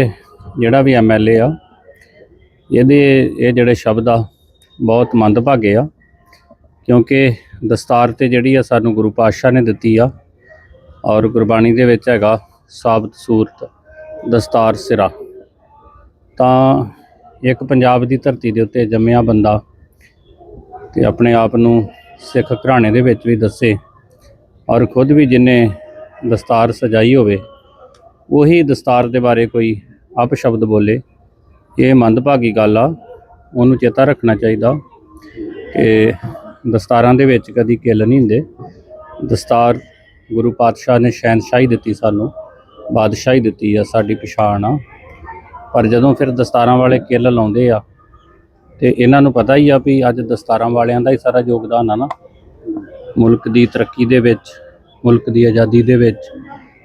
ਜਿਹੜਾ ਵੀ ਐਮਐਲਏ ਆ, ਇਹਦੇ, ਇਹ ਜਿਹੜੇ ਸ਼ਬਦ ਆ, ਬਹੁਤ ਮੰਦਭਾਗੇ ਆ, ਕਿਉਂਕਿ ਦਸਤਾਰ ਤੇ ਜਿਹੜੀ ਆ ਸਾਨੂੰ ਗੁਰੂ ਪਾਤਸ਼ਾਹ ਨੇ ਦਿੱਤੀ ਆ, ਔਰ ਗੁਰਬਾਣੀ ਦੇ ਵਿੱਚ ਹੈਗਾ ਸਾਬਤ ਸੂਰਤ, ਦਸਤਾਰ ਸਿਰਾ। ਤਾਂ ਇੱਕ ਪੰਜਾਬ ਦੀ ਧਰਤੀ ਦੇ ਉੱਤੇ ਜੰਮਿਆ ਬੰਦਾ ਤੇ ਆਪਣੇ ਆਪ ਨੂੰ ਸਿੱਖ ਘਰਾਣੇ ਦੇ ਵਿੱਚ ਵੀ ਦੱਸੇ, ਔਰ ਖੁਦ ਵੀ ਜਿਨੇ ਦਸਤਾਰ ਸਜਾਈ ਹੋਵੇ, ਉਹੀ ਦਸਤਾਰ ਦੇ ਬਾਰੇ ਕੋਈ ਅਪ ਸ਼ਬਦ ਬੋਲੇ। ਇਹ ਮੰਦਭਾਗੀ ਗੱਲ ਆ, ਉਹਨੂੰ ਚੇਤਾ ਰੱਖਣਾ ਚਾਹੀਦਾ ਕਿ ਦਸਤਾਰਾਂ ਦੇ ਵਿੱਚ ਕਦੀ ਕਿੱਲ ਨਹੀਂ ਹੁੰਦੇ। ਦਸਤਾਰ ਗੁਰੂ ਪਾਤਸ਼ਾਹ ਨੇ ਸ਼ਹਿਨਸ਼ਾਹੀ ਦਿੱਤੀ ਸਾਨੂੰ, ਬਾਦਸ਼ਾਹੀ ਦਿੱਤੀ ਆ, ਸਾਡੀ ਪਛਾਣ ਆ। ਪਰ ਜਦੋਂ ਫਿਰ ਦਸਤਾਰਾਂ ਵਾਲੇ ਕਿੱਲ ਲਾਉਂਦੇ ਆ, ਤੇ ਇਹਨਾਂ ਨੂੰ ਪਤਾ ਹੀ ਆ ਵੀ ਅੱਜ ਦਸਤਾਰਾਂ ਵਾਲਿਆਂ ਦਾ ਹੀ ਸਾਰਾ ਯੋਗਦਾਨ ਆ ਨਾ। ਮੁਲਕ ਦੀ ਤਰੱਕੀ ਦੇ ਵਿੱਚ, ਮੁਲਕ ਦੀ ਆਜ਼ਾਦੀ ਦੇ ਵਿੱਚ,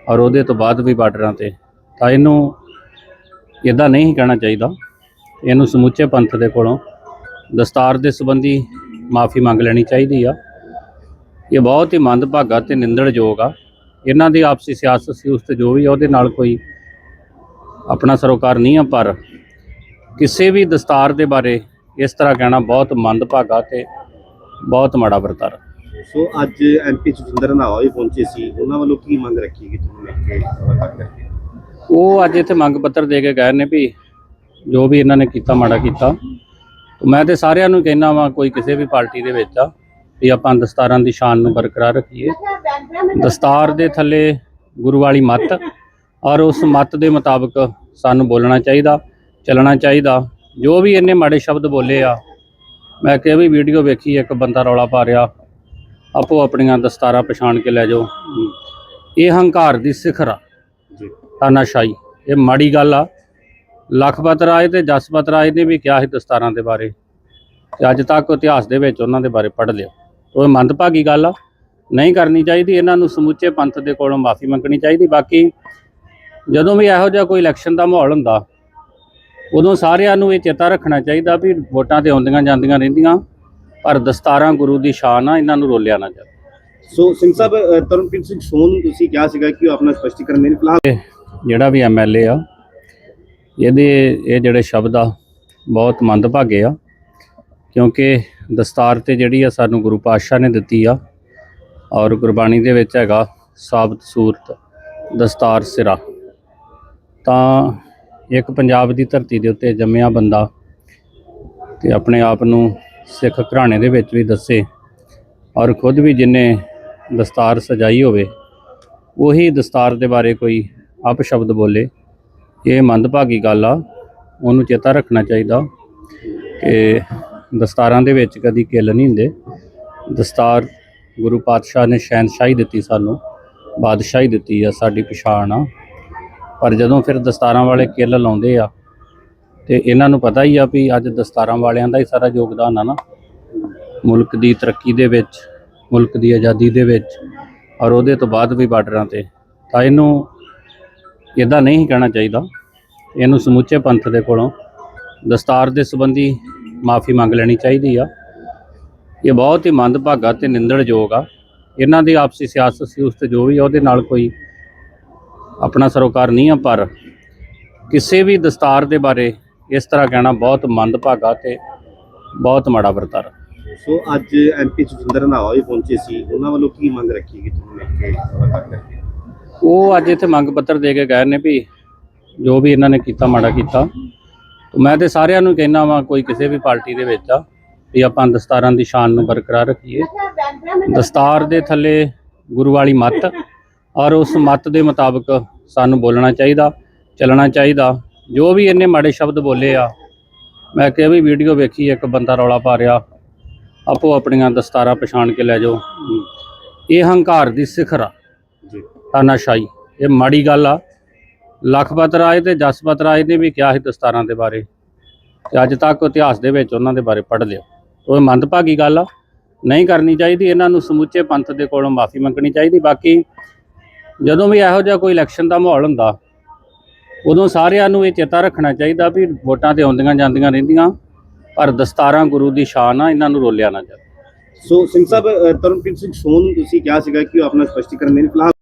ਔਰ ਉਹਦੇ ਤੋਂ ਬਾਅਦ ਵੀ ਬਾਰਡਰਾਂ ਤੇ। ਤਾਂ ਇਹਨੂੰ ਇਦਾਂ ਨਹੀਂ ਕਹਿਣਾ ਚਾਹੀਦਾ। ਇਹਨੂੰ ਸਮੁੱਚੇ ਪੰਥ ਦੇ ਕੋਲੋਂ ਦਸਤਾਰ ਦੇ ਸੰਬੰਧੀ ਮਾਫੀ ਮੰਗ ਲੈਣੀ ਚਾਹੀਦੀ ਆ। ਇਹ ਬਹੁਤ ਹੀ ਮੰਦਭਾਗਾ ਤੇ ਨਿੰਦਣਯੋਗ ਆ। ਇਹਨਾਂ ਦੀ ਆਪਸੀ ਸਿਆਸਤ ਸੀ, ਉਸ ਤੇ ਜੋ ਵੀ ਉਹਦੇ ਨਾਲ ਕੋਈ ਆਪਣਾ ਸਰੋਕਾਰ ਨਹੀਂ ਆ, ਪਰ ਕਿਸੇ ਵੀ ਦਸਤਾਰ ਦੇ ਬਾਰੇ ਇਸ ਤਰ੍ਹਾਂ ਕਹਿਣਾ ਬਹੁਤ ਮੰਦਭਾਗਾ ਤੇ ਬਹੁਤ ਮਾੜਾ ਵਰਤਾਰਾ। ਸੋ ਅੱਜ ਐਮਪੀ ਸੁਖਿੰਦਰ ਰੰਧਾਵਾ ਵੀ ਪਹੁੰਚੇ ਸੀ। ਉਹਨਾਂ ਵੱਲੋਂ ਕੀ ਮੰਗ ਰੱਖੀ ਗਈ ਤੁਹਾਨੂੰ ਮਿਲ ਕੇ? ਉਹ ਅੱਜ ਇੱਥੇ ਮੰਗ ਪੱਤਰ ਦੇ ਕੇ ਗਏ ਨੇ ਵੀ ਜੋ ਵੀ ਇਹਨਾਂ ਨੇ ਕੀਤਾ, ਮਾੜਾ ਕੀਤਾ। ਮੈਂ ਤੇ ਸਾਰਿਆਂ ਨੂੰ ਕਹਿਣਾ ਵਾਂ, ਕੋਈ ਕਿਸੇ ਵੀ ਪਾਰਟੀ ਦੇ ਵਿੱਚ ਆ, ਵੀ ਆਪਾਂ ਦਸਤਾਰਾਂ ਦੀ ਸ਼ਾਨ ਨੂੰ ਬਰਕਰਾਰ ਰੱਖੀਏ। ਦਸਤਾਰ ਦੇ ਥੱਲੇ ਗੁਰੂ ਵਾਲੀ ਮੱਤ ਔਰ ਉਸ ਮੱਤ ਦੇ ਮੁਤਾਬਕ ਸਾਨੂੰ ਬੋਲਣਾ ਚਾਹੀਦਾ, ਚੱਲਣਾ ਚਾਹੀਦਾ। ਜੋ ਵੀ ਇਹਨੇ ਮਾੜੇ ਸ਼ਬਦ ਬੋਲੇ ਆ, ਮੈਂ ਕਿਹਾ ਵੀ ਵੀਡੀਓ ਵੇਖੀ, ਇੱਕ ਬੰਦਾ ਰੌਲਾ ਪਾ ਰਿਹਾ ਆਪੋ ਆਪਣੀਆਂ ਦਸਤਾਰਾਂ ਪਛਾਣ ਕੇ ਲੈ ਜਾਓ। ਇਹ ਹੰਕਾਰ ਦੀ ਸਿਖਰ ਆ। ਤਾਨਾਸ਼ਾਹੀ। ਇਹ ਮਾੜੀ ਗੱਲ ਆ। ਲਖਪਤ ਰਾਏ ਤੇ ਜਸਪਤ ਰਾਏ ਨੇ ਵੀ ਕਿਹਾ ਸੀ ਦਸਤਾਰਾਂ ਦੇ ਬਾਰੇ। ਤੇ ਅੱਜ ਤੱਕ ਇਤਿਹਾਸ ਦੇ ਵਿੱਚ ਉਹਨਾਂ ਦੇ ਬਾਰੇ ਪੜ੍ਹ ਲਿਓ ਉਹ ਮੰਦਭਾਗੀ ਗੱਲ ਆ। ਨਹੀਂ ਕਰਨੀ ਚਾਹੀਦੀ ਇਹਨਾਂ ਨੂੰ ਸਮੁੱਚੇ ਪੰਥ ਦੇ ਕੋਲੋਂ ਮਾਫੀ ਮੰਗਣੀ ਚਾਹੀਦੀ। ਬਾਕੀ ਜਦੋਂ ਵੀ ਇਹੋ ਜਿਹਾ ਕੋਈ ਇਲੈਕਸ਼ਨ ਦਾ ਮਾਹੌਲ ਹੁੰਦਾ ਉਦੋਂ ਸਾਰਿਆਂ ਨੂੰ ਇਹ ਚੇਤਾ ਰੱਖਣਾ ਚਾਹੀਦਾ ਵੀ ਵੋਟਾਂ ਤੇ ਆਉਂਦੀਆਂ ਜਾਂਦੀਆਂ ਰਹਿੰਦੀਆਂ ਪਰ ਦਸਤਾਰਾਂ ਗੁਰੂ ਦੀ ਸ਼ਾਨ ਆ ਇਹਨਾਂ ਨੂੰ ਰੋਲਿਆ ਨਾ ਜਾਵੇ। ਸੋ ਸਿੰਘ ਸਾਹਿਬ ਤਰਨਪ੍ਰੀਤ ਸਿੰਘ ਸੋਨ ਤੁਸੀਂ ਕਿਹਾ ਸੀਗਾ ਕਿ ਉਹ ਆਪਣਾ ਸਪਸ਼ਟੀਕਰਨ ਦੇਣ। ਫਿਲਹਾਲ ਜਿਹੜਾ ਵੀ ਐਮਐਲਏ ਆ, ਇਹਦੇ, ਇਹ ਜਿਹੜੇ ਸ਼ਬਦ ਆ, ਬਹੁਤ ਮੰਦਭਾਗੇ ਆ, ਕਿਉਂਕਿ ਦਸਤਾਰ ਤੇ ਜਿਹੜੀ ਆ ਸਾਨੂੰ ਗੁਰੂ ਪਾਤਸ਼ਾਹ ਨੇ ਦਿੱਤੀ ਆ, ਔਰ ਗੁਰਬਾਣੀ ਦੇ ਵਿੱਚ ਹੈਗਾ ਸਾਬਤ ਸੂਰਤ, ਦਸਤਾਰ ਸਿਰਾ। ਤਾਂ ਇੱਕ ਪੰਜਾਬ ਦੀ ਧਰਤੀ ਦੇ ਉੱਤੇ ਜੰਮਿਆ ਬੰਦਾ ਤੇ ਆਪਣੇ ਆਪ ਨੂੰ ਸਿੱਖ ਘਰਾਣੇ ਦੇ ਵਿੱਚ ਵੀ ਦੱਸੇ, ਔਰ ਖੁਦ ਵੀ ਜਿਨੇ ਦਸਤਾਰ ਸਜਾਈ ਹੋਵੇ, ਉਹੀ ਦਸਤਾਰ ਦੇ ਬਾਰੇ ਕੋਈ ਅਪ ਸ਼ਬਦ ਬੋਲੇ। ਇਹ ਮੰਦਭਾਗੀ ਗੱਲ ਆ, ਉਹਨੂੰ ਚੇਤਾ ਰੱਖਣਾ ਚਾਹੀਦਾ ਕਿ ਦਸਤਾਰਾਂ ਦੇ ਵਿੱਚ ਕਦੀ ਕਿੱਲ ਨਹੀਂ ਹੁੰਦੇ। ਦਸਤਾਰ ਗੁਰੂ ਪਾਤਸ਼ਾਹ ਨੇ ਸ਼ਹਿਨਸ਼ਾਹੀ ਦਿੱਤੀ ਸਾਨੂੰ, ਬਾਦਸ਼ਾਹੀ ਦਿੱਤੀ ਆ, ਸਾਡੀ ਪਛਾਣ ਆ। ਪਰ ਜਦੋਂ ਫਿਰ ਦਸਤਾਰਾਂ ਵਾਲੇ ਕਿੱਲ ਲਾਉਂਦੇ ਆ, ਤੇ ਇਹਨਾਂ ਨੂੰ ਪਤਾ ਹੀ ਆ ਵੀ ਅੱਜ ਦਸਤਾਰਾਂ ਵਾਲਿਆਂ ਦਾ ਹੀ ਸਾਰਾ ਯੋਗਦਾਨ ਆ ਨਾ। ਮੁਲਕ ਦੀ ਤਰੱਕੀ ਦੇ ਵਿੱਚ, ਮੁਲਕ ਦੀ ਆਜ਼ਾਦੀ ਦੇ ਵਿੱਚ, ਔਰ ਉਹਦੇ ਤੋਂ ਬਾਅਦ ਵੀ ਬਾਰਡਰਾਂ ਤੇ। ਤਾਂ ਇਹਨੂੰ ਇਦਾਂ ਨਹੀਂ ਕਹਿਣਾ ਚਾਹੀਦਾ। ਇਹਨੂੰ ਸਮੁੱਚੇ ਪੰਥ ਦੇ ਕੋਲੋਂ ਦਸਤਾਰ ਦੇ ਸੰਬੰਧੀ ਮਾਫੀ ਮੰਗ ਲੈਣੀ ਚਾਹੀਦੀ ਆ। ਇਹ ਬਹੁਤ ਹੀ ਮੰਦਭਾਗਾ ਤੇ ਨਿੰਦਣਯੋਗ ਆ। ਇਹਨਾਂ ਦੀ ਆਪਸੀ ਸਿਆਸਤ ਸੀ, ਉਸ ਤੇ ਜੋ ਵੀ ਉਹਦੇ ਨਾਲ ਕੋਈ ਆਪਣਾ ਸਰੋਕਾਰ ਨਹੀਂ ਆ, ਪਰ ਕਿਸੇ ਵੀ ਦਸਤਾਰ ਦੇ ਬਾਰੇ ਇਸ ਤਰ੍ਹਾਂ ਕਹਿਣਾ ਬਹੁਤ ਮੰਦਭਾਗਾ ਤੇ ਬਹੁਤ ਮਾੜਾ ਵਰਤਾਰਾ। ਸੋ ਅੱਜ ਐਮਪੀ ਸੁਖਿੰਦਰ ਰੰਧਾਵਾ ਵੀ ਪਹੁੰਚੇ ਸੀ। ਉਹਨਾਂ ਵੱਲੋਂ ਕੀ ਮੰਗ ਰੱਖੀ ਗਈ ਤੁਹਾਨੂੰ ਮਿਲ ਕੇ? ਉਹ ਅੱਜ ਇੱਥੇ ਮੰਗ ਪੱਤਰ ਦੇ ਕੇ ਗਏ ਨੇ ਵੀ ਜੋ ਵੀ ਇਹਨਾਂ ਨੇ ਕੀਤਾ, ਮਾੜਾ ਕੀਤਾ। ਮੈਂ ਤੇ ਸਾਰਿਆਂ ਨੂੰ ਕਹਿਣਾ ਵਾਂ, ਕੋਈ ਕਿਸੇ ਵੀ ਪਾਰਟੀ ਦੇ ਵਿੱਚ ਆ, ਵੀ ਆਪਾਂ ਦਸਤਾਰਾਂ ਦੀ ਸ਼ਾਨ ਨੂੰ ਬਰਕਰਾਰ ਰੱਖੀਏ। ਦਸਤਾਰ ਦੇ ਥੱਲੇ ਗੁਰੂ ਵਾਲੀ ਮੱਤ ਔਰ ਉਸ ਮੱਤ ਦੇ ਮੁਤਾਬਕ ਸਾਨੂੰ ਬੋਲਣਾ ਚਾਹੀਦਾ, ਚੱਲਣਾ ਚਾਹੀਦਾ। ਜੋ ਵੀ ਇਹਨੇ ਮਾੜੇ ਸ਼ਬਦ ਬੋਲੇ ਆ, ਮੈਂ ਕਿਹਾ ਵੀ ਵੀਡੀਓ ਵੇਖੀ, ਇੱਕ ਬੰਦਾ ਰੌਲਾ ਪਾ ਰਿਹਾ, ਆਪੋ ਆਪਣੀਆਂ ਦਸਤਾਰਾਂ ਪਛਾਣ ਕੇ ਲੈ ਜਾਓ। ਇਹ ਹੰਕਾਰ ਦੀ ਸਿਖਰ ਆ। ਤਾਨਾਸ਼ਾਹੀ। ਇਹ ਮਾੜੀ ਗੱਲ ਆ। ਲਖਪਤ ਰਾਏ ਤੇ ਜਸਪਤ ਰਾਏ ਨੇ ਵੀ ਕਿਹਾ ਸੀ ਦਸਤਾਰਾਂ ਦੇ ਬਾਰੇ। ਤੇ ਅੱਜ ਤੱਕ ਇਤਿਹਾਸ ਦੇ ਵਿੱਚ ਉਹਨਾਂ ਦੇ ਬਾਰੇ ਪੜ੍ਹ ਲਿਓ ਉਹ ਮੰਦਭਾਗੀ ਗੱਲ ਆ। ਨਹੀਂ ਕਰਨੀ ਚਾਹੀਦੀ। ਇਹਨਾਂ ਨੂੰ ਸਮੁੱਚੇ ਪੰਥ ਦੇ ਕੋਲੋਂ ਮਾਫੀ ਮੰਗਣੀ ਚਾਹੀਦੀ। ਬਾਕੀ ਜਦੋਂ ਵੀ ਇਹੋ ਜਿਹਾ ਕੋਈ ਇਲੈਕਸ਼ਨ ਦਾ ਮਾਹੌਲ ਹੁੰਦਾ, ਉਦੋਂ ਸਾਰਿਆਂ ਨੂੰ ਇਹ ਚੇਤਾ ਰੱਖਣਾ ਚਾਹੀਦਾ ਵੀ ਵੋਟਾਂ ਤੇ ਆਉਂਦੀਆਂ ਜਾਂਦੀਆਂ ਰਹਿੰਦੀਆਂ, ਪਰ ਦਸਤਾਰਾਂ ਗੁਰੂ ਦੀ ਸ਼ਾਨ ਆ। ਇਹਨਾਂ ਨੂੰ ਰੋਲਿਆ ਨਾ ਜਾਵੇ। ਸੋ ਸਿੰਘ ਸਾਹਿਬ ਤਰਨਪ੍ਰੀਤ ਸਿੰਘ ਸੋਨ ਨੂੰ ਤੁਸੀਂ ਕਿਹਾ ਸੀਗਾ ਕਿ ਉਹ ਆਪਣਾ ਸਪਸ਼ਟੀਕਰਨ ਦੇਣ। ਫਿਲਹਾਲ